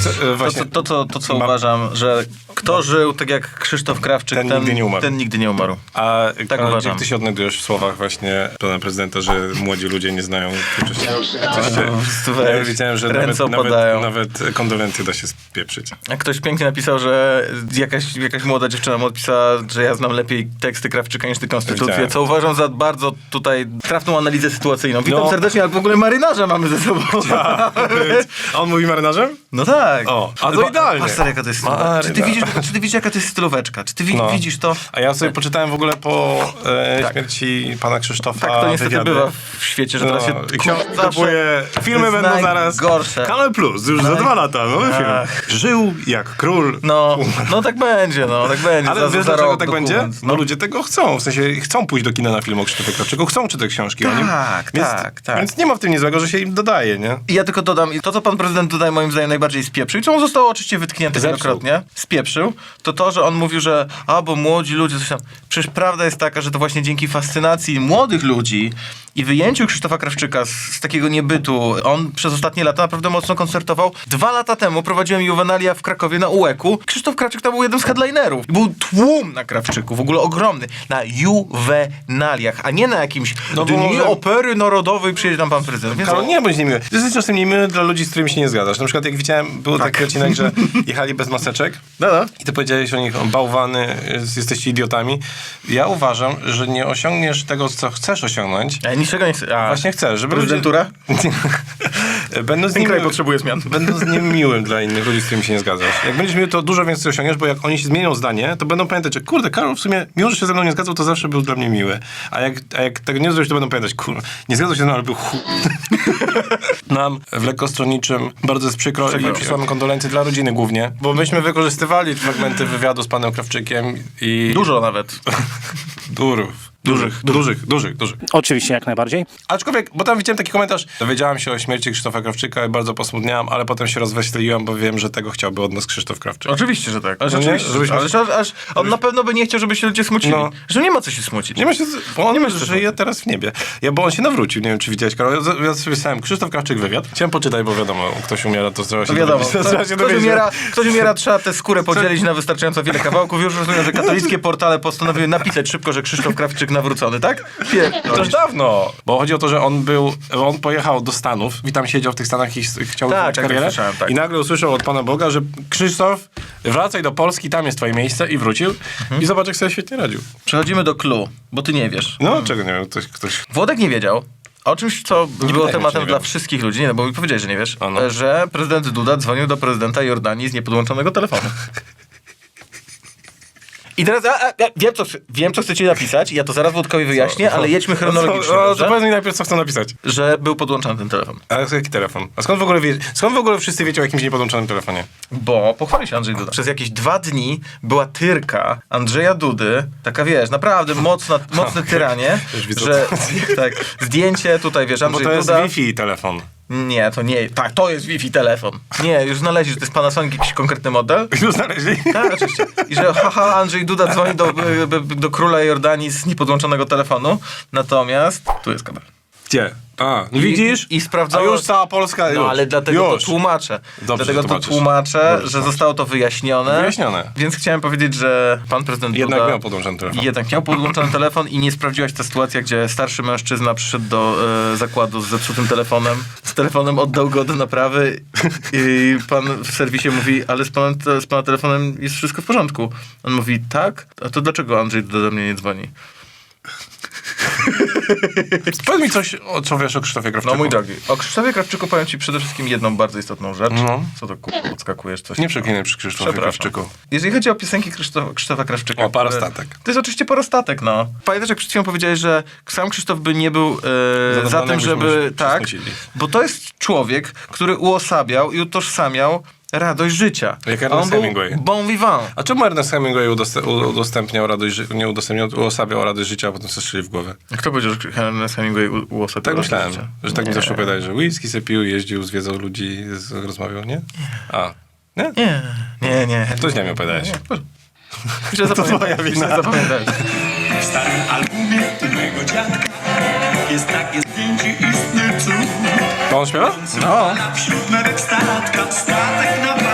Co, e, To, to, to, to, co uważam, że kto żył tak jak Krzysztof Krawczyk, Ten ten, nigdy nie umarł. Ten nigdy nie umarł. A, Tak a uważam. jak ty się odnajdujesz w słowach właśnie pana prezydenta, że młodzi ludzie nie znają twórczości? po prostu Ja widziałem, że ręce nawet, nawet, opadają. nawet kondolencje da się spieprzyć. A ktoś pięknie napisał, że jakaś, jakaś młoda dziewczyna mu odpisała, że ja znam lepiej teksty Krawczyka niż ty konstytucję, Widziałem. co uważam za bardzo tutaj trafną analizę sytuacyjną. Witam No. serdecznie, ale w ogóle marynarza mamy ze sobą. A on mówi marynarzem? No tak. O, a to Pa- idealnie. Patrz stary, jaka to jest. Czy ty, Marynarz. Czy ty widzisz, jaka to jest stylóweczka? Czy ty wi- No. widzisz to? A ja sobie poczytałem w ogóle po e, Tak. śmierci pana Krzysztofa Tak to niestety wywiady. bywa w świecie, że teraz się No, i książ- zawsze kupuję. Filmy będą zaraz. najgorsze. Kanal Plus, już za dwa lata, nowy film. Żył jak król. No, no tak będzie, no, tak będzie. Ale za, wiesz za dlaczego tak będzie? dokument. No ludzie tego chcą, w sensie chcą pójść do kina na film o Krzysztofie Krawczyku, chcą czytać książki o nim. Tak, więc, tak, tak. Więc nie ma w tym nic złego, że się im dodaje, nie? I Ja tylko dodam, i to co pan prezydent tutaj moim zdaniem najbardziej spieprzył, i co zostało oczywiście wytknięte wielokrotnie, spieprzył, to to, że on mówił, że a, bo młodzi ludzie coś tam. Przecież prawda jest taka, że to właśnie dzięki fascynacji młodych ludzi i wyjęciu Krzysztofa Krawczyka z, z takiego niebytu, on przez ostatnie lata naprawdę mocno koncertował. Dwa lata temu prowadziłem Juvenalia w Krakowie na UEK-u. Krzysztof Krawczyk tam był jednym z headlinerów. I był tłum na Krawczyku, w ogóle ogromny. Na Juvenaliach, a nie na jakimś No bo dni może- opery narodowej przyjedzie tam pan prezydent. Więc Karol, nie bądź niemiły. Ty jesteś czasem niemiły dla ludzi, z którymi się nie zgadzasz. Na przykład jak widziałem, był taki odcinek, że jechali bez maseczek No, no. i ty powiedziałeś o nich, o bałwany, jesteście idiotami. Ja uważam, że nie osiągniesz tego, co chcesz osiągnąć. Ja niczego nie chcę. A, Właśnie chcę, żeby Prezydentura? ludzie... Będąc Ten kraj niemiły, potrzebuje zmian. będąc niemiłym dla innych ludzi, z którymi się nie zgadzasz. Jak będziesz miły, to dużo więcej osiągniesz, bo jak oni się zmienią zdanie, to będą pamiętać, że kurde, Karol w sumie, mimo że się ze mną nie zgadzał, to zawsze był dla mnie miły. A jak, a jak tego nie zrobisz, to będą pamiętać, kurde, nie zgadzał się ze mną, ale był chu... Nam w lekkostronniczym bardzo jest przykro i Przykro. przysyłamy kondolencje dla rodziny głównie, bo myśmy wykorzystywali fragmenty wywiadu z panem Krawczykiem i... Dużo nawet. Durów. Dużych, dużych, dużych, dużych. Oczywiście, jak najbardziej. Aczkolwiek, bo tam widziałem taki komentarz, dowiedziałam się o śmierci Krzysztofa Krawczyka i bardzo posmutniałam, ale potem się rozweseliłam, bo wiem, że tego chciałby od nas Krzysztof Krawczyk. Oczywiście, że tak. No nie? oczywiście, Żebyśmy- ale aż, aż on na pewno by nie chciał, żeby się ludzie smucili. No. Że nie ma co się smucić. Nie ma się, bo on Nie ma się żyje teraz w niebie. Ja, bo on się nawrócił, nie wiem, czy widziałeś, Karol. Ja, ja sobie pisałem Krzysztof Krawczyk wywiad. Chciałem poczytać, bo wiadomo, ktoś umiera, to trzeba się No wiadomo, dowiedzieć. się ktoś, dowiedzieć. umiera, ktoś umiera, trzeba tę skórę podzielić na wystarczająco wiele kawałków. Już rozumiem, że katolickie portale postanowiły napisać szybko, że Krzysztof Krawczyk nawrócony, tak? To już dawno. Bo chodzi o to, że on był, on pojechał do Stanów i tam siedział w tych Stanach i chciał Tak, tak, karierę. tak. I nagle usłyszał od Pana Boga, że Krzysztof, wracaj do Polski, tam jest twoje miejsce i wrócił. Mhm. I zobacz, jak sobie świetnie radził. Przechodzimy do clue, bo ty nie wiesz. No, czego nie wiem, ktoś, ktoś... Włodek nie wiedział. O czymś, co było mi się, tematem nie dla wszystkich ludzi, nie, no bo mi powiedziałeś, że nie wiesz, no. że prezydent Duda dzwonił do prezydenta Jordanii z niepodłączonego telefonu. I teraz ja, ja, ja wiem, co, wiem, co chcecie napisać, ja to zaraz Włodkowi wyjaśnię, ale jedźmy chronologicznie, No, to powiedz mi najpierw, co chcą napisać. że był podłączony ten telefon. A jaki telefon? A skąd w ogóle, wie, skąd w ogóle wszyscy wiecie o jakimś niepodłączonym telefonie? Bo pochwali się Andrzej Duda. Przez jakieś dwa dni była tyrka Andrzeja Dudy, taka wiesz, naprawdę mocna, mocne tyranie, że co- tak, zdjęcie tutaj, wiesz, Bo Andrzej to jest Duda. Wi-Fi telefon. Nie, to nie, tak, to jest Wi-Fi telefon. Nie, już znaleźli, że to jest Panasonic jakiś konkretny model. Już znaleźli? Tak, oczywiście. I że haha, Andrzej Duda dzwoni do, do, do króla Jordanii z niepodłączonego telefonu. Natomiast tu jest kabel. Gdzie? A, widzisz? I sprawdzono... A już cała Polska, No już. ale dlatego już. to tłumaczę. Dobrze, dlatego to tłumaczę, że tłumaczysz. zostało to wyjaśnione. Wyjaśnione. Więc chciałem powiedzieć, że pan prezydent Jednak Duda... miał podłączony telefon. Jednak miał podłączony telefon i nie sprawdziłaś ta sytuacja, gdzie starszy mężczyzna przyszedł do e, zakładu z zepsutym telefonem. Z telefonem oddał go do naprawy i pan w serwisie mówi, ale z, z pana telefonem jest wszystko w porządku. On mówi, tak? A to dlaczego Andrzej do mnie nie dzwoni? Powiedz mi coś, o co wiesz o Krzysztofie Krawczyku. No mój drogi, o Krzysztofie Krawczyku powiem ci przede wszystkim jedną bardzo istotną rzecz. No. Co to kurwa odskakujesz? Coś Nie przeklinaj przy Krzysztofie. Krawczyku. Jeżeli chodzi o piosenki Krzysztofa, Krzysztofa Krawczyka... O, parostatek. To jest oczywiście parostatek, no. Pamiętasz, jak przed chwilą powiedziałeś, że sam Krzysztof by nie był e, za tym, żeby... Tak, bo to jest człowiek, który uosabiał i utożsamiał radość życia. Jak A Ernest on był Hemingway. bon vivant. A czemu Ernest Hemingway udostępniał radość, nie udostępniał, uosabiał radość życia, a potem sobie strzeli w głowę? Kto powiedział, że Ernest Hemingway u- uosabiał Tak myślałem, życia? że tak mi Nie. zawsze opowiadałeś, że whisky se pił, jeździł, zwiedzał ludzi, rozmawiał, nie? A, nie? Nie, nie, nie. To źle mi opowiadałeś. Twoja wina. Myślę, zapamiętałeś. W starym albumie mego dziadka jest takie zdjęcie istny cud. To on śpiewa? No. Wśród statek na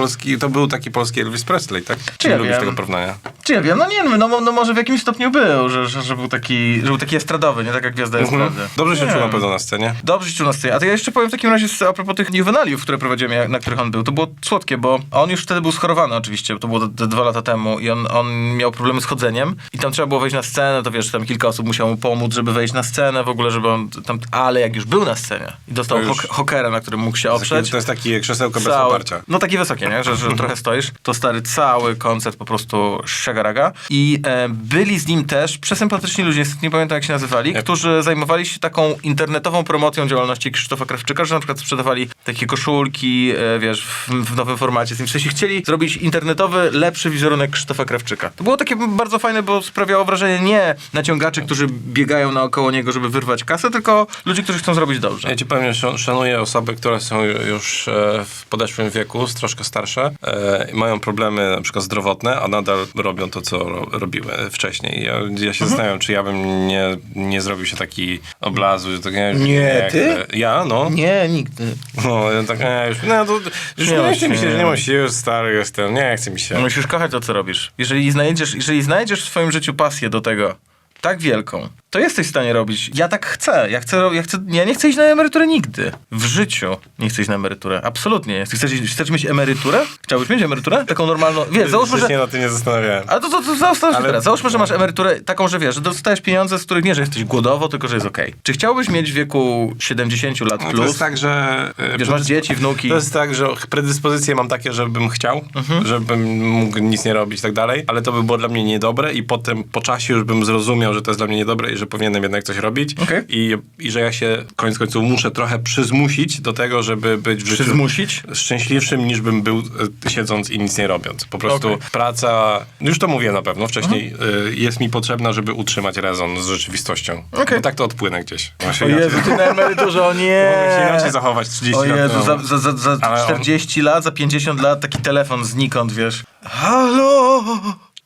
polski, to był taki polski Elvis Presley, tak? Czy ja nie lubisz wiem. tego porównania? Czy ja wiem, no nie wiem, no, no może w jakimś stopniu był, że, że, że był taki, że był taki estradowy, nie taka gwiazda estrady. Dobrze się Nie czuł na wiem. pewno na scenie. Dobrze się czuł na scenie. A to ja jeszcze powiem w takim razie z- a propos tych juwenaliów, które prowadziłem, jak- na których on był. To było słodkie, bo on już wtedy był schorowany oczywiście, to było dwa lata temu i on, on miał problemy z chodzeniem i tam trzeba było wejść na scenę, to wiesz, tam kilka osób musiało mu pomóc, żeby wejść na scenę w ogóle, żeby on tam... Ale jak już był na scenie i dostał To już- hok- hokera, na którym mógł się Taki, oprzeć... to jest takie krzesełko bez oparcia. No takie wysokie, nie? Że, że trochę stoisz. To stary cały koncert po prostu szagaraga. I e, byli z nim też przesympatyczni ludzie, niestety nie pamiętam jak się nazywali, Jak? którzy zajmowali się taką internetową promocją działalności Krzysztofa Krawczyka, że na przykład sprzedawali takie koszulki, e, wiesz, w, w nowym formacie. W sensie chcieli zrobić internetowy, lepszy wizerunek Krzysztofa Krawczyka. To było takie bardzo fajne, bo sprawiało wrażenie nie naciągaczy, którzy biegają naokoło niego, żeby wyrwać kasę, tylko ludzi, którzy chcą zrobić dobrze. Ja ci powiem, szanuję osoby, które są ju- już e, w podeszłym wieku, s- troszkę starsze, e, i mają problemy na przykład zdrowotne, a nadal robią to, co ro, robiły wcześniej. Ja, ja się zastanawiam, czy ja bym nie, nie zrobił się taki oblazu. Tak, nie, Nie, ty? e, Ja, no. Nie, nigdy. No, ja tak, nie, już, no, to, już Nie nie, chce mi się, że nie mam siły, stary jestem, nie chce mi się. No Musisz kochać to, co robisz. Jeżeli znajdziesz, jeżeli znajdziesz w swoim życiu pasję do tego, tak wielką, to jesteś w stanie robić. Ja tak chcę. Ja, chcę, ja, chcę, ja nie chcę iść na emeryturę nigdy. W życiu nie chcę iść na emeryturę. Absolutnie. nie. Chcesz, chcesz mieć emeryturę? Chciałbyś mieć emeryturę? Taką normalną... Wiesz, załóżmy, że... nie na tym nie zastanawiałem. Ale to, to, to się Ale- teraz. Załóżmy, że masz emeryturę taką, że wiesz, że dostajesz pieniądze, z których nie, że jesteś głodowo, tylko że jest okej. Czy chciałbyś mieć w wieku 70 lat No, plus? to jest tak, że... e, Wiesz, masz dzieci, wnuki. To jest tak, że predyspozycje mam takie, żebym chciał, żebym mógł nic nie robić i tak dalej, ale to by było dla mnie niedobre i potem po czasie już bym zrozumiał, że to jest dla mnie niedobre że powinienem jednak coś robić Okej. I, i że ja się koniec końców muszę trochę przyzmusić do tego, żeby być w życiu Przyzmusić? szczęśliwszym niż bym był e, siedząc i nic nie robiąc. Po prostu Okej. praca, już to mówię na pewno wcześniej, e, jest mi potrzebna, żeby utrzymać rezon z rzeczywistością. Okej. Bo tak to odpłynę gdzieś. O Właśnie Jezu, ty na emeryturze, o nie! Mogę się inaczej zachować 30 O lat Jezu, za, za, za, za Ale on- 40 lat, za 50 lat taki telefon znikąd, wiesz. Halo!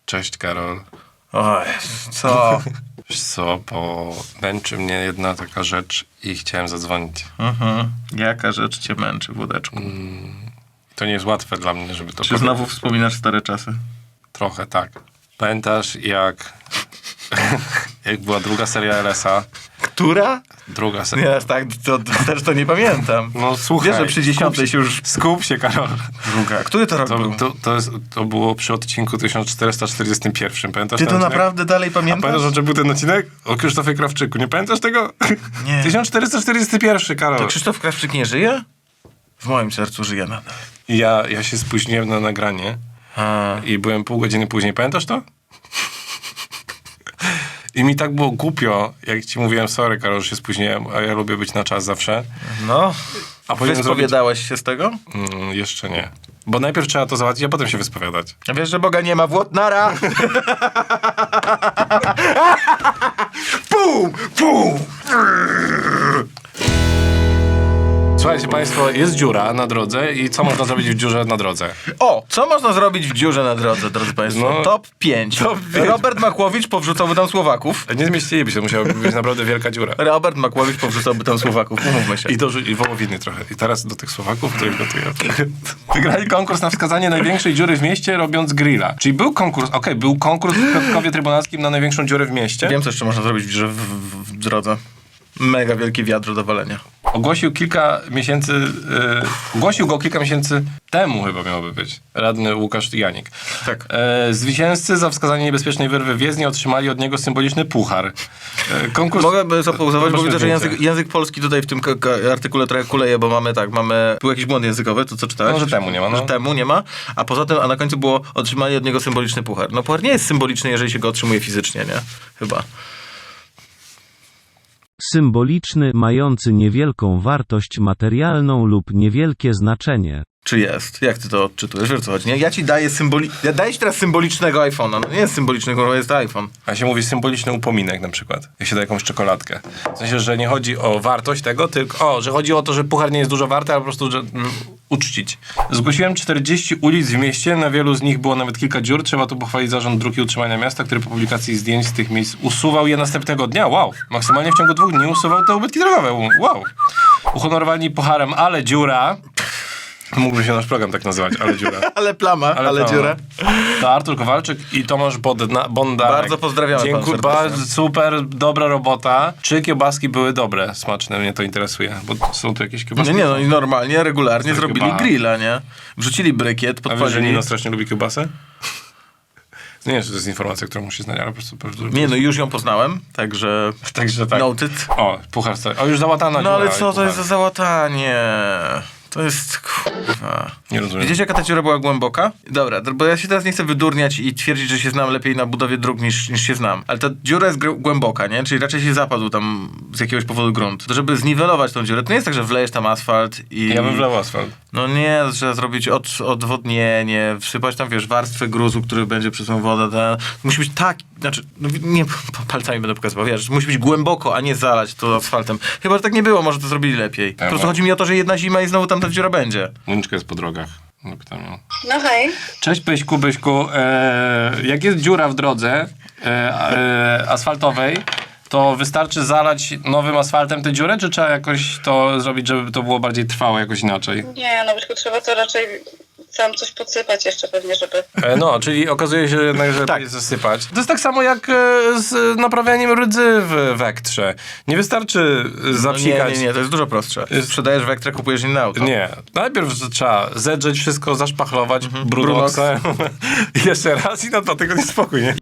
Cześć Karol. O Jezu, co? Wiesz co, bo męczy mnie jedna taka rzecz i chciałem zadzwonić. mhm. Jaka rzecz cię męczy, wódeczku? To nie jest łatwe dla mnie, żeby to Czy znowu wspominasz stare czasy? Trochę tak. Pamiętasz jak, jak była druga seria LS-a? Która? Druga seria. Nie, tak, to, to też to nie pamiętam. No słuchaj. Wiesz, że przy dziesiątej się już... Skup się, Karol. Druga. Który to rok To, był? to, to, jest, to było przy odcinku 1441. Pamiętasz Ty ten to odcinek? naprawdę dalej A pamiętasz? pamiętasz, że był ten odcinek? O Krzysztofie Krawczyku. Nie pamiętasz tego? Nie. 1441, Karol. To Krzysztof Krawczyk nie żyje? W moim sercu żyje nadal. Ja, ja się spóźniłem na nagranie. A, i byłem pół godziny później. Pamiętasz to? I mi tak było głupio, jak ci mówiłem, sorry Karol, że się spóźniłem, a ja lubię być na czas zawsze. no. A Wyspowiadałeś się z tego? Mm, jeszcze nie. Bo najpierw trzeba to załatwić, a potem się wyspowiadać. A Wiesz, że Boga nie ma, Włotnara! Pum! Pum! Słuchajcie Państwo, jest dziura na drodze i co można zrobić w dziurze na drodze? O, co można zrobić w dziurze na drodze, drodzy Państwo? No. Top 5. Top pięć. Robert Makłowicz powrzucałby tam Słowaków. Nie zmieściliby się, musiała być naprawdę wielka dziura. Robert Makłowicz powrzucałby tam Słowaków, umówmy się. I, do, I wołowiny trochę. I teraz do tych Słowaków, których gotuję. Wygrali konkurs na wskazanie największej dziury w mieście, robiąc grilla. Czyli był konkurs, okej, był konkurs w Piotrkowie Trybunalskim na największą dziurę w mieście. Wiem, co jeszcze można zrobić w, dziurze w, w, w drodze. Mega wielkie wiadro do walenia. Ogłosił kilka miesięcy, e, ogłosił go kilka miesięcy temu chyba miałoby być, radny Łukasz Janik. Tak. E, zwycięzcy za wskazanie niebezpiecznej wyrwy w otrzymali od niego symboliczny puchar. E, konkurs... Mogę zapauzować, bo widzę, że język, język polski tutaj w tym artykule trochę kuleje, bo mamy tak, mamy... Był jakiś błąd językowy, to co czytałeś? No, że temu nie ma, no. Że temu nie ma, a poza tym, a na końcu było otrzymali od niego symboliczny puchar. No puchar nie jest symboliczny, jeżeli się go otrzymuje fizycznie, nie? Chyba. Symboliczny, mający niewielką wartość materialną lub niewielkie znaczenie. Czy jest? Jak ty to odczytujesz? Wiesz co chodzi, nie? Ja ci daję symboli... Ja daję ci teraz symbolicznego iPhone'a. No nie jest symbolicznego, bo jest iPhone. A się mówi symboliczny upominek na przykład, jak się da jakąś czekoladkę. W sensie, że nie chodzi o wartość tego, tylko o, że chodzi o to, że puchar nie jest dużo warty, ale po prostu, że mm, uczcić. Zgłosiłem 40 ulic w mieście, na wielu z nich było nawet kilka dziur. Trzeba tu pochwalić Zarząd Dróg i Utrzymania Miasta, który po publikacji zdjęć z tych miejsc usuwał je następnego dnia. Wow! Maksymalnie w ciągu dwóch dni usuwał te ubytki drogowe. Wow! Uhonorowani pucharem, ale dziura Mógłby się nasz program tak nazywać, ale dziura. Ale plama, ale, plama. dziura. To Artur Kowalczyk i Tomasz Bodna, Bondarek. Bardzo pozdrawiamy Dziękuję, bardzo, super, dobra robota. Czy kiełbaski były dobre, smaczne? Mnie to interesuje, bo są tu jakieś kiełbaski. Nie, nie, no i normalnie, regularnie zrobili chyba- grilla, nie? Wrzucili brykiet, A wiesz, że podpalili. Nino strasznie lubi kiełbasę? Nie wiem, czy to jest informacja, którą musi znać, ale po prostu... Po prostu Nie, no już ją poznałem, także... Także tak. Noted. O, puchar stoi. O, już załatana No ale co to jest za załatanie? To jest kurwa. Nie rozumiem. Widzicie, jaka ta dziura była głęboka? Dobra, bo ja się teraz nie chcę wydurniać i twierdzić, że się znam lepiej na budowie dróg niż, niż się znam. Ale ta dziura jest głęboka, nie? Czyli raczej się zapadł tam z jakiegoś powodu grunt. To żeby zniwelować tą dziurę, to nie jest tak, że wlejesz tam asfalt i... Ja bym wlał asfalt. No nie, trzeba zrobić od, odwodnienie, wsypać tam, wiesz, warstwę gruzu, który będzie przez tą wodę. Ten. Musi być tak, znaczy, no, nie, palcami będę pokazywał, wiesz, musi być głęboko, a nie zalać to asfaltem. Chyba, że tak nie było, może to zrobili lepiej. Po prostu chodzi mi o to, że jedna zima i znowu tam ta dziura będzie. Moniczka jest po drogach. No, pytam ją. No hej. Cześć Byśku, Byśku. E, jak jest dziura w drodze e, e, asfaltowej, to wystarczy zalać nowym asfaltem tę dziurę, czy trzeba jakoś to zrobić, żeby to było bardziej trwałe, jakoś inaczej? Nie, no Byśku, trzeba to raczej tam coś podsypać jeszcze pewnie, żeby... E, no, czyli okazuje się jednak, że tak. zasypać. To jest tak samo jak e, z naprawianiem rdzy w wektrze. Nie wystarczy No nie, zapsikać. nie, nie, to jest dużo prostsze. Sprzedajesz wektrę, kupujesz inne auto. Nie. Najpierw trzeba zedrzeć wszystko, zaszpachlować Mhm. brunoksem. jeszcze raz i na dwa tygodnie spokój, nie?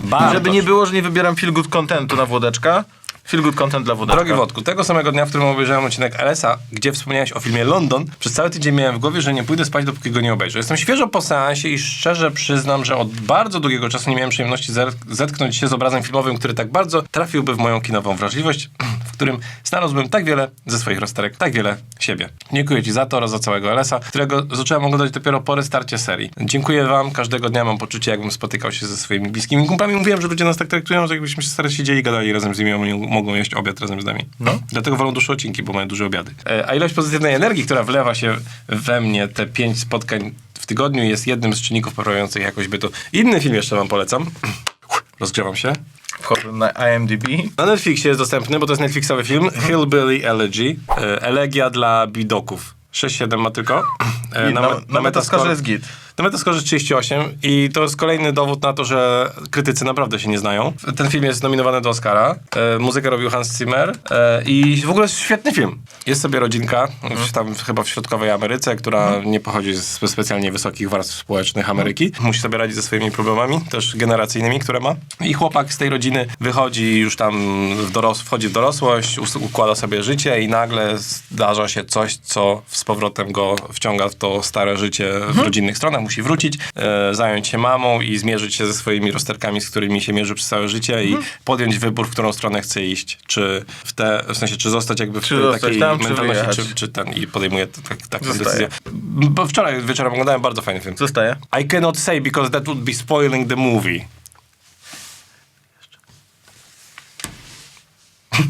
Bardzo. Żeby nie było, że nie wybieram feel good contentu na Włodeczka. Feel good content dla Włodeczka. Drogi Wodku, tego samego dnia, w którym obejrzałem odcinek LS-a, gdzie wspomniałeś o filmie London, przez cały tydzień miałem w głowie, że nie pójdę spać, dopóki go nie obejrzę. Jestem świeżo po seansie i szczerze przyznam, że od bardzo długiego czasu nie miałem przyjemności zetknąć się z obrazem filmowym, który tak bardzo trafiłby w moją kinową wrażliwość, w którym znalazłbym tak wiele ze swoich rozterek, tak wiele siebie. Dziękuję Ci za to oraz za całego LS-a, którego zacząłem oglądać dopiero po restarcie serii. Dziękuję Wam, każdego dnia mam poczucie, jakbym spotykał się ze swoimi bliskimi kumplami. Mówiłem, że ludzie nas tak traktują, że jakbyśmy się stale siedzieli gadali razem z nimi, mogą jeść obiad razem z nami. No. Dlatego wolą dłuższe odcinki, bo mają duże obiady. E, A ilość pozytywnej energii, która wlewa się we mnie te pięć spotkań w tygodniu jest jednym z czynników poprawiających jakość bytu. Inny film jeszcze wam polecam. Rozgrzewam się. Wchodzę na IMDb. Na Netflixie jest dostępny, bo to jest Netflixowy film. Hillbilly Elegy. E, Elegia dla bidoków. 6-7 ma tylko. E, I na, na, Metascorze jest git. Na Metascorze 38 i to jest kolejny dowód na to, że krytycy naprawdę się nie znają. Ten film jest nominowany do Oscara. E, muzykę robił Hans Zimmer e, i w ogóle jest świetny film. Jest sobie rodzinka, w, tam chyba w środkowej Ameryce, która nie pochodzi z specjalnie wysokich warstw społecznych Ameryki. Musi sobie radzić ze swoimi problemami, też generacyjnymi, które ma. I chłopak z tej rodziny wychodzi już tam, w doros- wchodzi w dorosłość, układa sobie życie i nagle zdarza się coś, co z powrotem go wciąga w to stare życie w rodzinnych stronach. Musi wrócić, e, zająć się mamą i zmierzyć się ze swoimi rozterkami, z którymi się mierzy przez całe życie i podjąć wybór, w którą stronę chce iść. Czy w te, w sensie, czy zostać jakby w Czy takiej tam, czy mentalności, wyjechać? czy, czy ten i podejmuje tak, taką Zostaje. decyzję. Bo wczoraj wieczorem oglądałem bardzo fajny film. Zostaje. I cannot say because that would be spoiling the movie.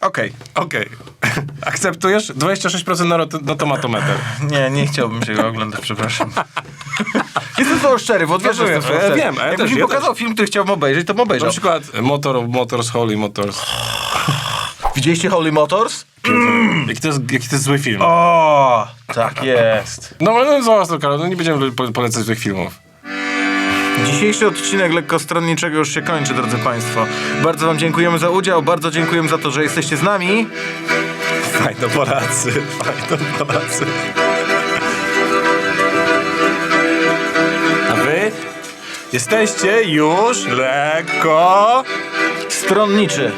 Okej. Okej. Akceptujesz? 26% na, na tomatometer. Nie, nie chciałbym się go oglądać, przepraszam. Jestem to szczery, bo Rozumiem, jestem ja szczery. wiem, a ja Jakbyś mi pokazał film, który chciałbym obejrzeć, to bym Na obejrzał. przykład Motor, Motors, Holy Motors. Widzieliście Holy Motors? Jaki to, jest, jaki to jest zły film. O, tak jest. No, no zobacz to, Karol, no nie będziemy po- polecać złych filmów. Dzisiejszy odcinek lekkostronniczego już się kończy, drodzy Państwo. Bardzo Wam dziękujemy za udział, bardzo dziękujemy za to, że jesteście z nami. Fajno Polacy, fajno Polacy. A wy jesteście już lekko... Stronniczy.